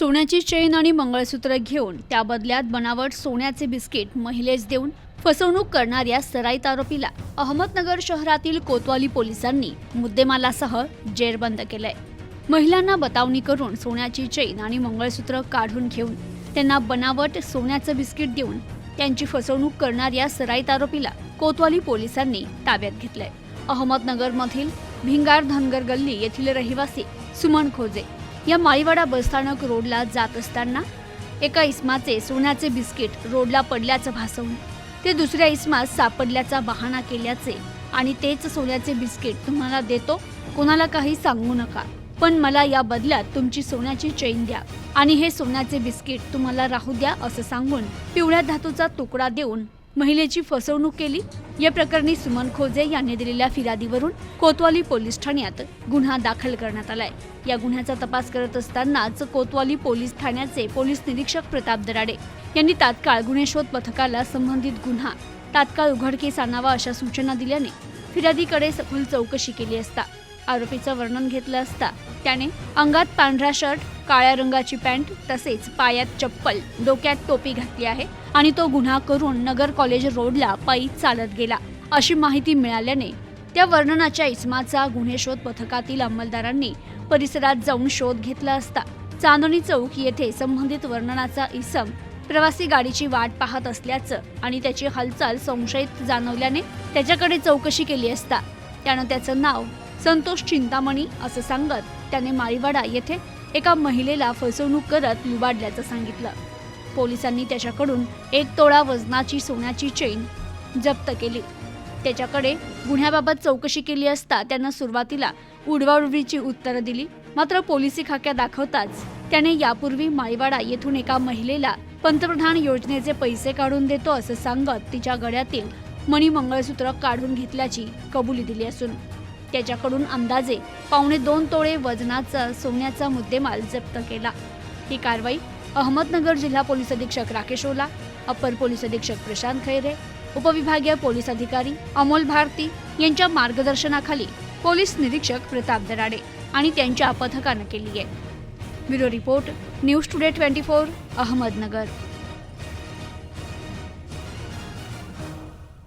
सोन्याची चेन आणि मंगळसूत्र घेऊन त्या बदल्यात बनावट सोन्याचे बिस्किट महिलेस देऊन फसवणूक करणाऱ्या सराईत आरोपीला अहमदनगर शहरातील कोतवाली पोलिसांनी मुद्देमालासह जेरबंद केलंय. महिलांना बतावणी करून सोन्याची चेन आणि मंगळसूत्र काढून घेऊन त्यांना बनावट सोन्याचं बिस्किट देऊन त्यांची फसवणूक करणाऱ्या सराईत आरोपीला कोतवाली पोलिसांनी ताब्यात घेतलंय. अहमदनगरमधील भिंगार धनगर गल्ली येथील रहिवासी सुमन खोजे या माळीवाडा बसस्थानक रोडला जात असताना एका इस्माचे सोन्याचे बिस्किट रोडला पडल्याचं भासवून ते दुसऱ्या इस्मात सापडल्याचा बहाणा केल्याचे आणि तेच सोन्याचे बिस्किट तुम्हाला देतो कोणाला काही सांगू नका. पण मला या बदल्यात तुमची सोन्याची चेन द्या आणि हे सोन्याचे बिस्किट तुम्हाला राहू द्या असं सांगून पिवळ्या धातूचा तुकडा देऊन महिलेची फसवणूक केली. या प्रकरणी सुमन खोजे यांनी दिलेल्या फिर्यादीवरून कोतवाली पोलीस ठाण्यात गुन्हा दाखल करण्यात आलाय. या गुन्ह्याचा तपास करत असतानाच कोतवाली पोलीस ठाण्याचे पोलीस निरीक्षक प्रताप दराडे यांनी तात्काळ गुन्हे शोध पथकाला संबंधित गुन्हा तात्काळ उघडकीस आणावा अशा सूचना दिल्याने फिर्यादीकडे सखोल चौकशी केली असता. आरोपीचं वर्णन घेतलं असता त्याने अंगात पांढरा शर्ट काळ्या रंगाची पॅन्ट तसेच पायात चप्पल डोक्यात टोपी घातली आहे आणि तो गुन्हा करून नगर कॉलेज रोडला पायी चालत गेला. अशी माहिती मिळाल्याने त्या वर्णनाच्या इसमाचा गुन्हे शोध पथकातील अंमलदारांनी परिसरात जाऊन शोध घेतला असता. चांदणी चौक येथे संबंधित वर्णनाचा इसम प्रवासी गाडीची वाट पाहत असल्याचं आणि त्याची हालचाल संशयित जाणवल्याने त्याच्याकडे चौकशी केली असता. त्यानं त्याचं नाव संतोष चिंतामणी असं सांगत त्याने माळीवाडा येथे एका महिलेला फसवणूक करत लुबाडल्याचं सांगितलं. पोलिसांनी त्याच्याकडून एक तोळा वजनाची सोन्याची चेन जप्त केली. त्याच्याकडे गुन्ह्याबाबत चौकशी केली असता त्यानं सुरुवातीला उडवाउडवीची उत्तरं दिली. मात्र पोलिसी खाक्या दाखवताच त्याने यापूर्वी माळीवाडा येथून एका महिलेला पंतप्रधान योजनेचे पैसे काढून देतो असं सांगत तिच्या गळ्यातील मणी मंगळसूत्र काढून घेतल्याची कबुली दिली असून त्याच्याकडून अंदाजे पावणे दोन तोळे वजनाचा सोन्याचा मुद्देमाल जप्त केला. ही कारवाई अहमदनगर जिल्हा पोलीस अधीक्षक राकेश ओला अप्पर पोलीस अधीक्षक प्रशांत खैरे उपविभागीय पोलीस अधिकारी अमोल भारती यांच्या मार्गदर्शनाखाली पोलीस निरीक्षक प्रताप दराडे आणि त्यांच्या पथकानं केली आहे. Bureau report news today twenty four Ahmednagar.